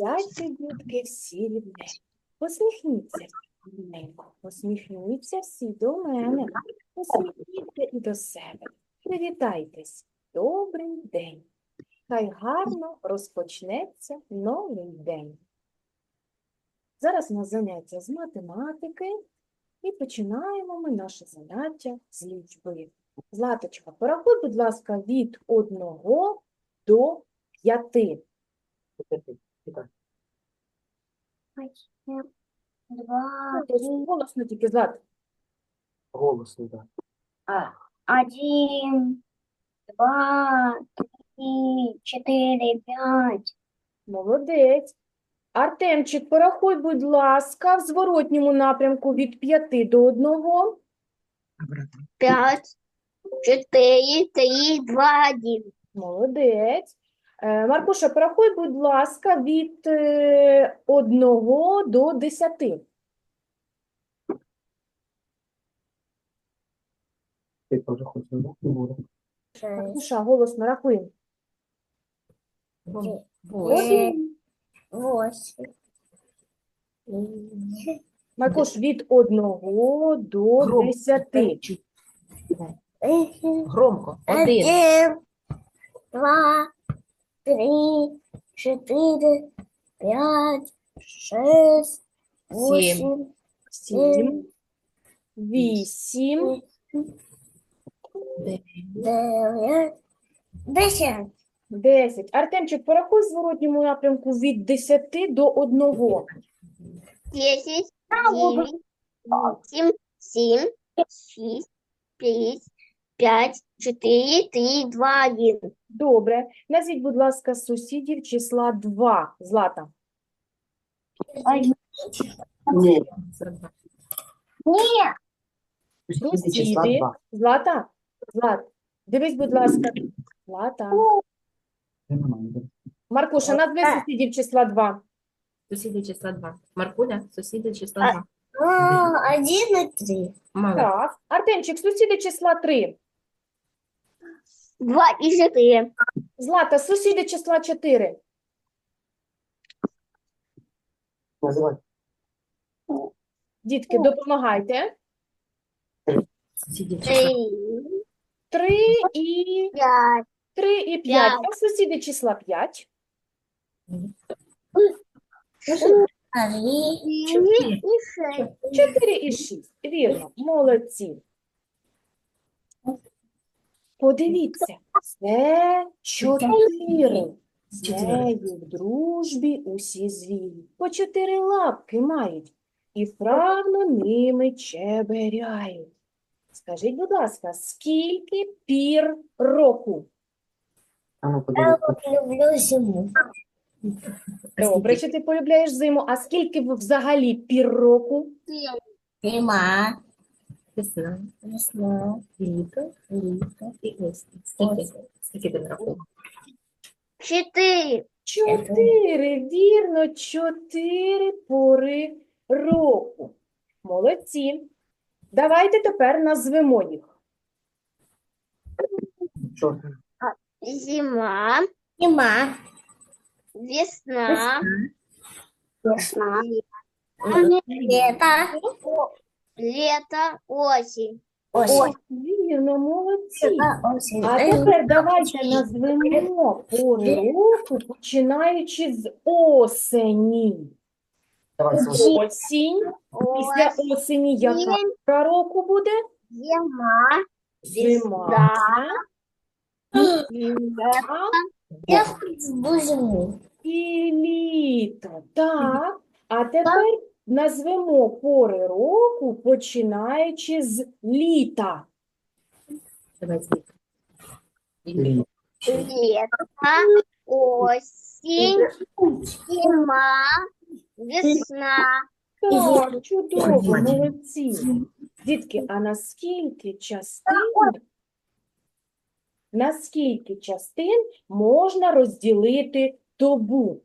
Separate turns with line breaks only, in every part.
Сядьте, дітки, всі рівненько. Посміхніться рівненько. Посміхніться всі до мене. Посміхніться і до себе. Привітайтесь. Добрий день. Хай гарно розпочнеться новий день. Зараз у нас заняття з математики і починаємо ми наше заняття з лічби. Златочка, порахуй, будь ласка, від 1 до 5.
Два, три,
Голосно тільки, Злат.
Голосно, да.
один, два, три, четыре, пять,
Молодець. Артемчик, порахуй, будь ласка, в зворотньому напрямку від 5 до 1.
Пять, четыре, три, два, один.
Молодець. Е, Маркуша, порахуй, будь ласка, від 1 до 10.
Ти теж хочеш, да?
Маркуша, голосно рахуємо. Один.
Восемь.
Маркуш, від 1 до
Громко.
10.
Громко. Один.
Один, два, три, четыре, пять, шесть, восемь,
7, 8,
девять, десять.
10. Артемчик, порахуй в зворотньому напрямку від 10 до 1.
Десять, девять, восемь, семь, шесть, пять, пять, четыре, три, два, один.
Добре. Назвіть, будь ласка, сусідів числа 2. Злата.
Ні.
Нет.
Сусіди.
Злата? Злат. Дивись, будь ласка. Злата. Маркуша, назви сусідів числа 2.
Сусіди числа 2. Маркуля, сусіди числа 2.
Один и три.
Так. Артемчик, сусіди числа 3.
Два и четыре.
Злата, сусіди числа 4.
Називай.
Дітки, допомагайте.
Сусіди
Три,
3 і
пять,
3 і 5.
П'ять.
А сусіди числа 5.
три и шесть.
4 і 6. Вірно, молодці. Подивіться, це 4. З
Чотири.
нею в дружбі усі звірі. По чотири лапки мають і вправно ними чеберяють. Скажіть, будь ласка, скільки пір року?
Ну подивись.
люблю зиму.
Добре, що ти полюбляєш зиму, а скільки взагалі пір року?
Зима,
Весна,
весна,
літо,
лето,
і осінь. Скільки? Скільки ти нарахував?
четыре.
Чотири, вірно, чотири пори року. Молодці. Давайте тепер назвемо їх.
Що?
Зима, Зима,
Весна.
весна, весна, лето, лето, осень. Осень.
Вірно, молодці.
осень.
А тепер давайте назвемо пори року, починаючи з осені.
Давай.
Осінь. Після осені яка пора року буде?
зима,
Зима.
Я зиму.
і літо. Так. А тепер назвемо пори року, починаючи з літа.
Давай звідти.
Лі.
Лето, осень, зима, весна.
Так, чудово, молодці. Дітки, а наскільки частин, наскільки частин можна розділити добу?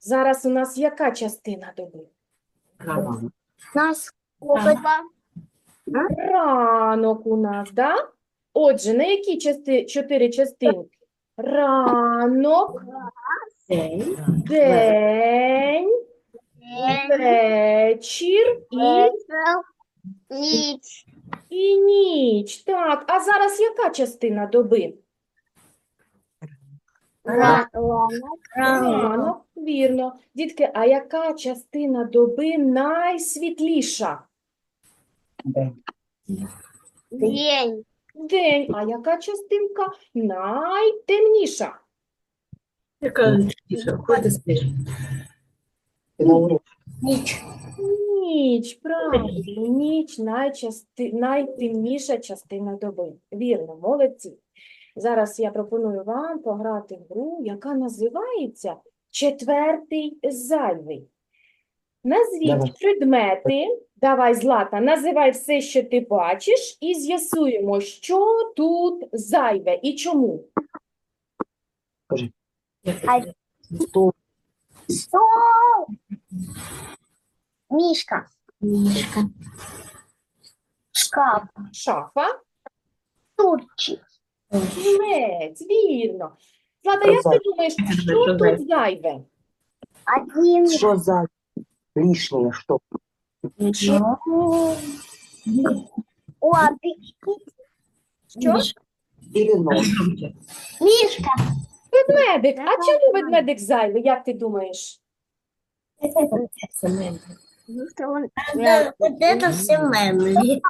Зараз у нас яка частина доби?
Рано.
Нас сколько?
Ранок у нас, да? Отже, на які части... чотири частинки? Ранок,
День.
День, вечір і,
ніч,
і ніч. Так, а зараз яка частина доби?
Ранок,
Ранок, вірно. Дітки, а яка частина доби найсвітліша?
День.
день,
День. А яка частинка найтемніша?
Яка? Спиш?
Ніч,
Ніч, правильно. Ніч найчасти... найтемніша частина доби. Вірно, молодці. Зараз я пропоную вам пограти в гру, яка називається Четвертий зайвий. Назвіть
Давай.
предмети. Давай, Злата, називай все, що ти бачиш, і з'ясуємо, що тут зайве і чому.
Стол.
стол, мішка,
Мішка.
шкаф,
Шафа,
стульчик,
стілець, вірно. Злата, як ти думаєш,
Що
що тут зайве?
один,
Що за лишнє, що?
опечки,
Що?
Или нож.
мішка,
Ведмедик. А чому ведмедик зайвий, як ти думаєш?
Цемент.
вот это все мемли.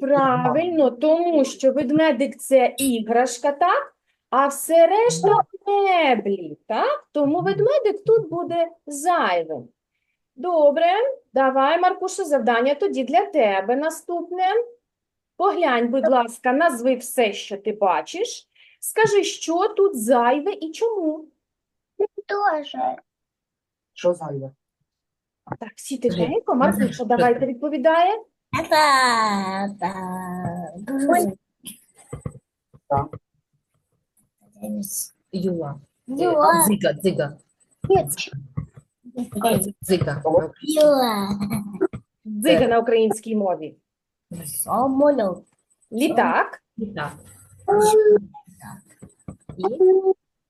Правильно, тому що ведмедик це іграшка, так? А все решта меблі, так? Тому ведмедик тут буде зайвим. Добре, давай, Маркуша, завдання тоді для тебе наступне. Поглянь, будь ласка, назви все, що ти бачиш. Скажи, що тут зайве і чому.
Тоже.
Що зайве?
Так, всі тихенько. Маркуша, давайте відповідає.
Это, это...
Дзига,
на українській мові. Літак.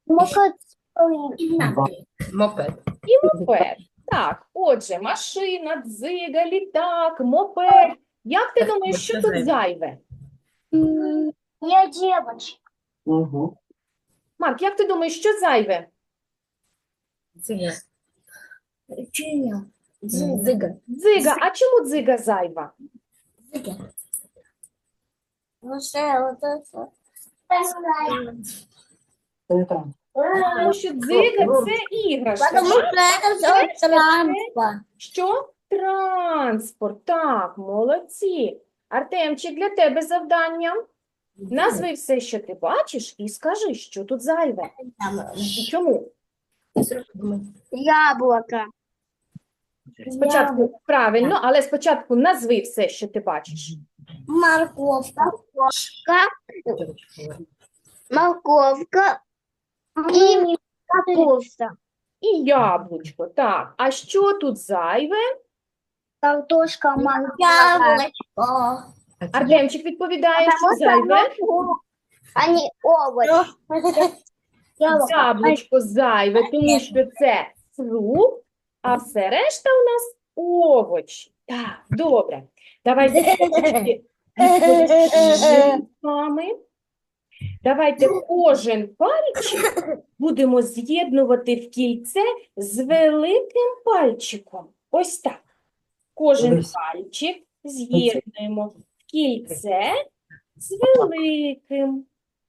Мопед.
І мопед. Так, отже, машина, дзига, літак, мопед. Як ти думаєш, що тут зайве?
Я девочка.
Угу.
Марк, як ти думаєш, що зайве?
Дзига. Дзига.
Дзига. А чому дзига зайва?
Ну что, вот это.
Це.
Тому що дзига це іграшка.
Что это все транспорт.
Що? Транспорт. Так, молодці. Артемчик, для тебе завдання. Назви все, що ти бачиш, і скажи, що тут зайве. Чому?
Яблоко.
Спочатку правильно, але спочатку назви все, що ти бачиш.
Морковка. Морковка. И капуста.
І яблучко. Так. А що тут зайве?
Картошка, Яблочко.
Артемчик відповідає, що зайве.
А не овощ.
Яблучко зайве, тому що це фрукт, а все решта у нас овочі. Так, добре. Давайте з вами. Давайте кожен пальчик будемо з'єднувати в кільце з великим пальчиком. Ось так. Кожен пальчик з'єднуємо в кільце з великим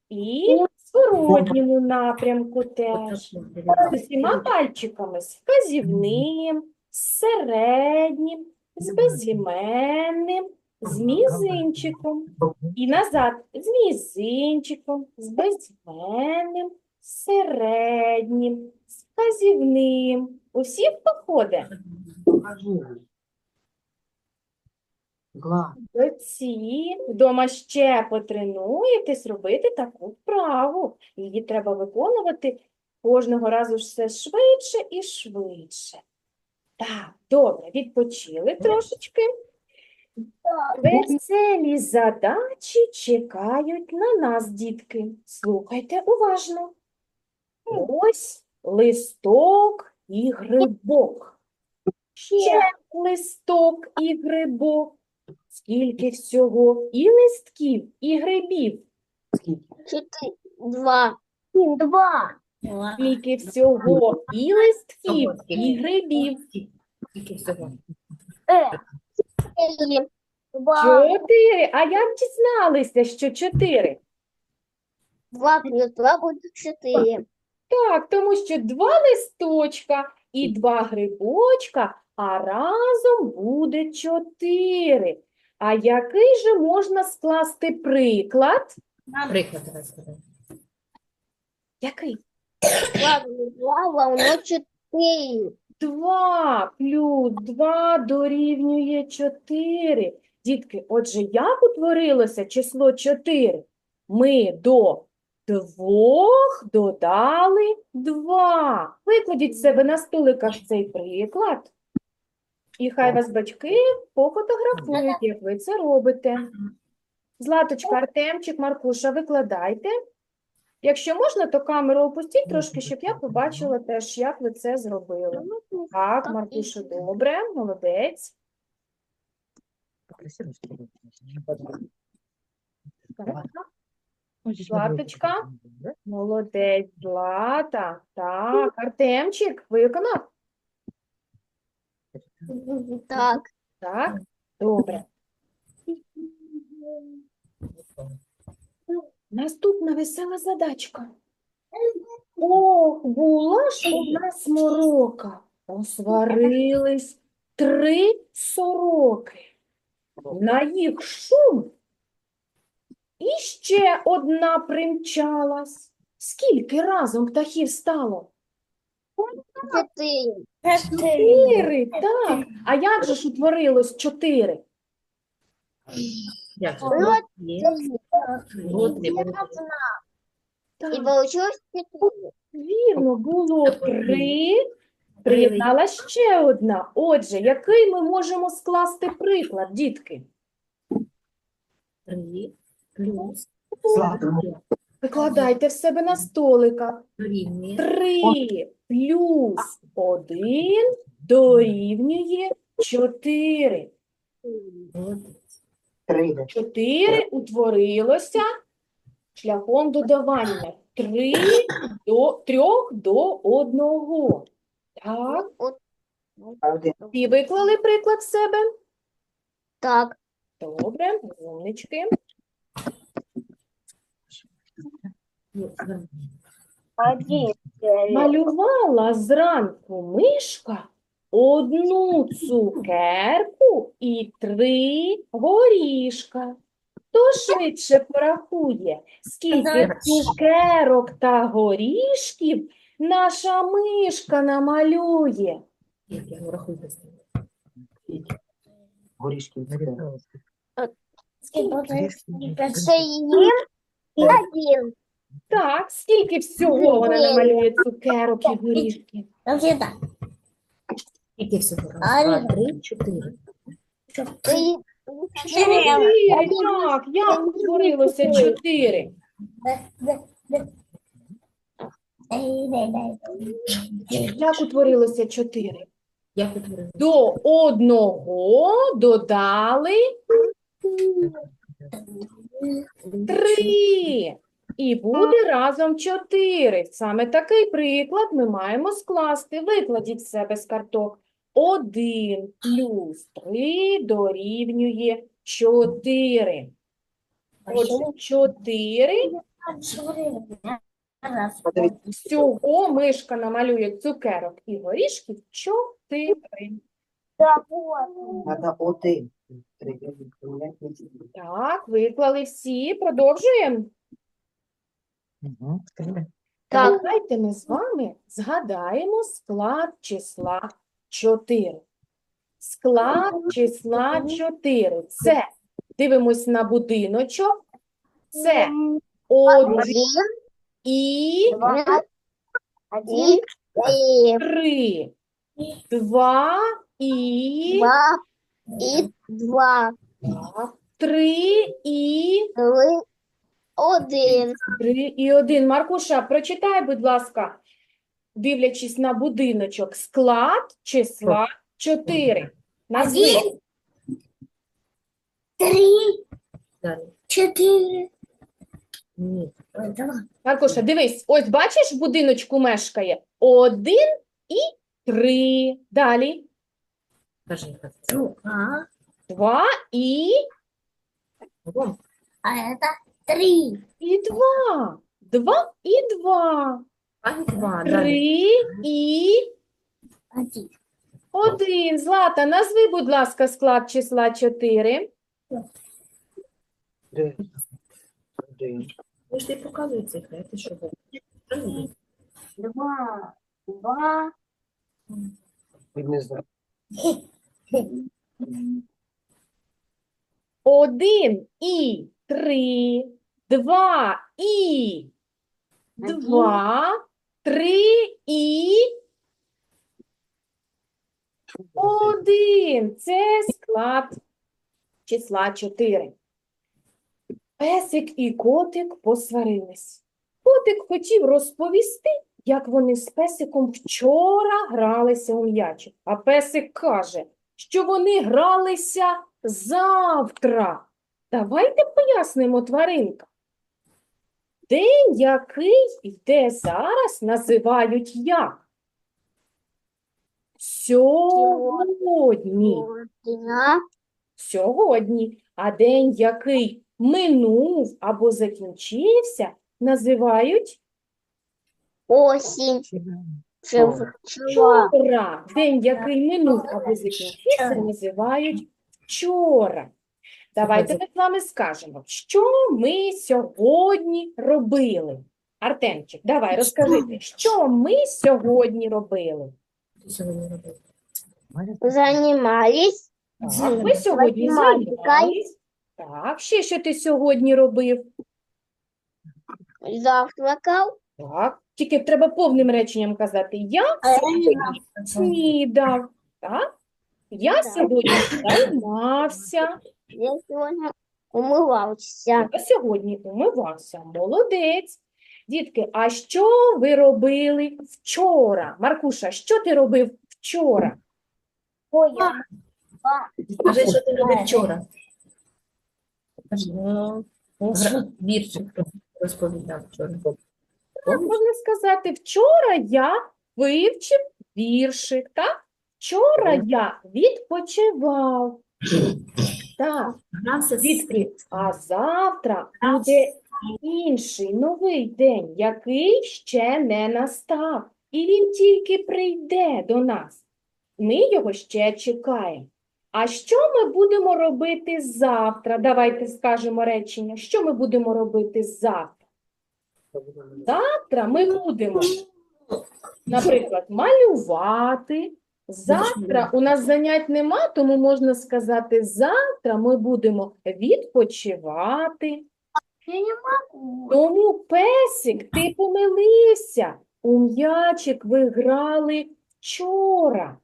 і в зворотньому напрямку теж. З усіма пальчиками з вказівним, з середнім, з безіменним, з мізинчиком. І назад з мізинчиком, з безіменним, з середнім, з вказівним. Усі походи.
Гла.
Вдома ще потренуєтесь робити таку вправу. Її треба виконувати кожного разу все швидше і швидше. Так, добре, відпочили трошечки. Веселі задачі чекають на нас, дітки. Слухайте уважно. Ось листок і грибок. Ще листок і грибок. Скільки всього і листків, і грибів.
Скільки?
Два. Два.
Скільки всього і листків, і грибів.
Скільки всього?
Э. Четыре. Два.
Чотири. А як дізналися, що чотири?
Два плюс два будет четыре.
Так, тому що два листочка і два грибочка, а разом буде чотири. А який же можна скласти приклад?
Приклад давай скажи.
Який?
Два плюс два равно четыре.
Два плюс два дорівнює чотири. Дітки, отже, як утворилося число чотири? Ми до двох додали два. Викладіть в себе на столиках цей приклад. І хай вас батьки пофотографують, як ви це робите. Златочка, Артемчик, Маркуша, викладайте. Якщо можна, то камеру опустіть трошки, щоб я побачила теж, як ви це зробили. Так, Маркуша, добре, молодець.
Красиво, что ли?
Так,
Ой, здесь
Златочка. Молодець, Злата. Так, Артемчик, виконав?
Так.
Так, добре. Наступна весела задачка. Ох, була ж одна сморока. Посварились три сороки. На їх шум. І ще одна примчалась. Скільки разом птахів стало?
Четыре.
Чотири, так. А як же ж утворилось чотири?
Як же?
Так,
получилось четыре.
вірно, було три, приєдналась ще одна. Отже, який ми можемо скласти приклад, дітки?
Три плюс
Викладайте в себе на столиках.
дорівнює.
Три плюс один дорівнює чотири.
Три.
Чотири утворилося шляхом додавання. Три до трьох до одного. Так,
один.
і виклали приклад в себе.
Так.
Добре, умнички.
Один.
Малювала зранку мишка одну цукерку і три горішка. Хто швидше порахує, скільки цукерок та горішків наша мишка намалює?
Ну?
Горішки.
один.
Так, скільки всього вона намалює цукерок і горішків?
Скільки всього? Раз, два, три, чотири.
Чотири, так, як утворилося чотири? Як утворилося чотири? До одного додали три. І буде разом чотири. Саме такий приклад ми маємо скласти. Викладіть себе з карток. Один плюс три дорівнює чотири. Отже, чотири.
Подивіться,
Всього мишка намалює цукерок і горішків чотири.
треба один.
Так, виклали всі. Продовжуємо.
Так.
Давайте ми з вами згадаємо склад числа 4. Склад числа 4. Це дивимось на будиночок. Це один і
Два. Один. Три.
три. Два і
Два. И два.
три і
Три. Один.
три і один. Маркуша, прочитай, будь ласка. Дивлячись на будиночок, склад числа 4. Назви.
Один, три,
Далі.
четыре,
Ні.
два,
Маркуша, дивись, ось бачиш, в будиночку мешкає один і три. Далі
Кажи,
два,
два і,
а это три.
і два. Два і два.
А, два. Далі.
Три і
Один.
один. Злата, назви, будь ласка, склад числа 4.
Три. Один.
Ви ж ти показує цифри, ти що говориш?
Два, два.
Один і три. Два і два. Три і один. Це склад числа 4. Песик і котик посварились. Котик хотів розповісти, як вони з песиком вчора гралися у м'ячик. А песик каже, що вони гралися завтра. Давайте пояснимо тваринка. День, який йде зараз, називають як? Сьогодні. Сьогодні. А день, який минув або закінчився, називають
осень, чего,
вчора. День, який минув або закінчився, називають вчора. Давайте ми з вами скажемо, що ми сьогодні робили. Артемчик, давай розкажи, що ми сьогодні робили.
Сьогодні
занимались,
Так, ми сьогодні займались. Так, ще що ти сьогодні робив?
завтракал,
Так, тільки треба повним реченням казати. Я
я не
снідав. Так? Я сьогодні займався.
Я сегодня умывался.
Я сьогодні умивався. Молодець. Дітки, а що ви робили вчора? Маркуша, що ти робив вчора?
Ой,
Скажи, що ти робив вчора. Ну, гра- віршик розповідав вчора.
Так, можна сказати, вчора я вивчив віршик, так? Вчора я відпочивав. Так,
Грався
а завтра буде інший новий день, який ще не настав. І він тільки прийде до нас. Ми його ще чекаємо. А що ми будемо робити завтра? Давайте скажемо речення. Що ми будемо робити завтра? Завтра ми будемо, наприклад, малювати. Завтра у нас занять нема, тому можна сказати, завтра ми будемо відпочивати.
я не могу.
Тому, песик, ти помилився. У м'ячик ви грали вчора.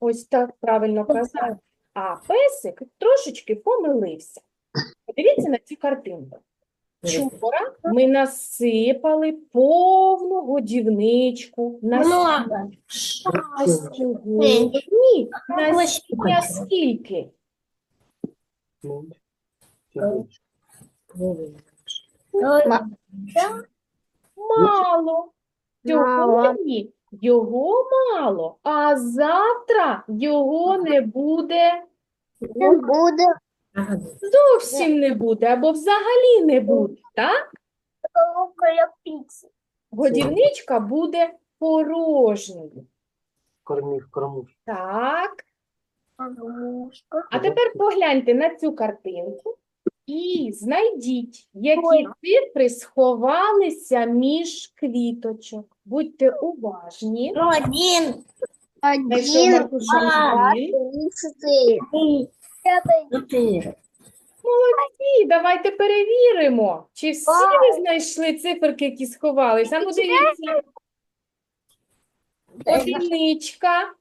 Ось так правильно казав. А песик трошечки помилився. Подивіться на цю картинку. Вчора ми насипали повну годівничку на
Много.
А сьогодні насіння скільки? Мало. Сьогодні його мало, а завтра його не буде,
Не буду.
Зовсім не буде, або взагалі не буде, так? Годівничка буде порожньою.
Кормів, кормив.
Так. А тепер погляньте на цю картинку і знайдіть, які
Ой.
цифри сховалися між квіточок. Будьте уважні.
Один. Один, два,
один.
три, четыре. Четыре.
Молодці, давайте перевіримо, чи всі ви знайшли циферки, які сховалися. А Ну, дивіться. Одиничка,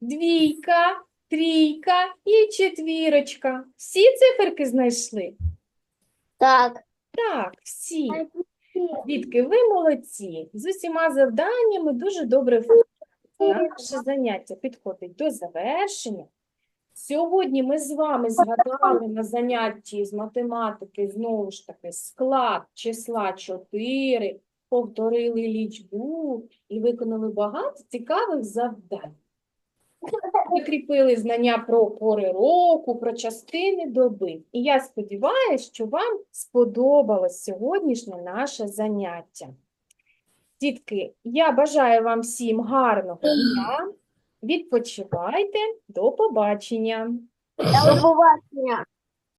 двійка, трійка і четвірочка. Всі циферки знайшли?
Так.
Так, всі. Дітки, ви молодці. З усіма завданнями дуже добре впоралися. Наше заняття підходить до завершення. Сьогодні ми з вами згадали на занятті з математики знову ж таки склад числа 4, повторили лічбу і виконали багато цікавих завдань. Закріпили знання про пори року, про частини доби. І я сподіваюся, що вам сподобалось сьогоднішнє наше заняття. Дітки, я бажаю вам всім гарного дня. Відпочивайте. До побачення.
До побачення.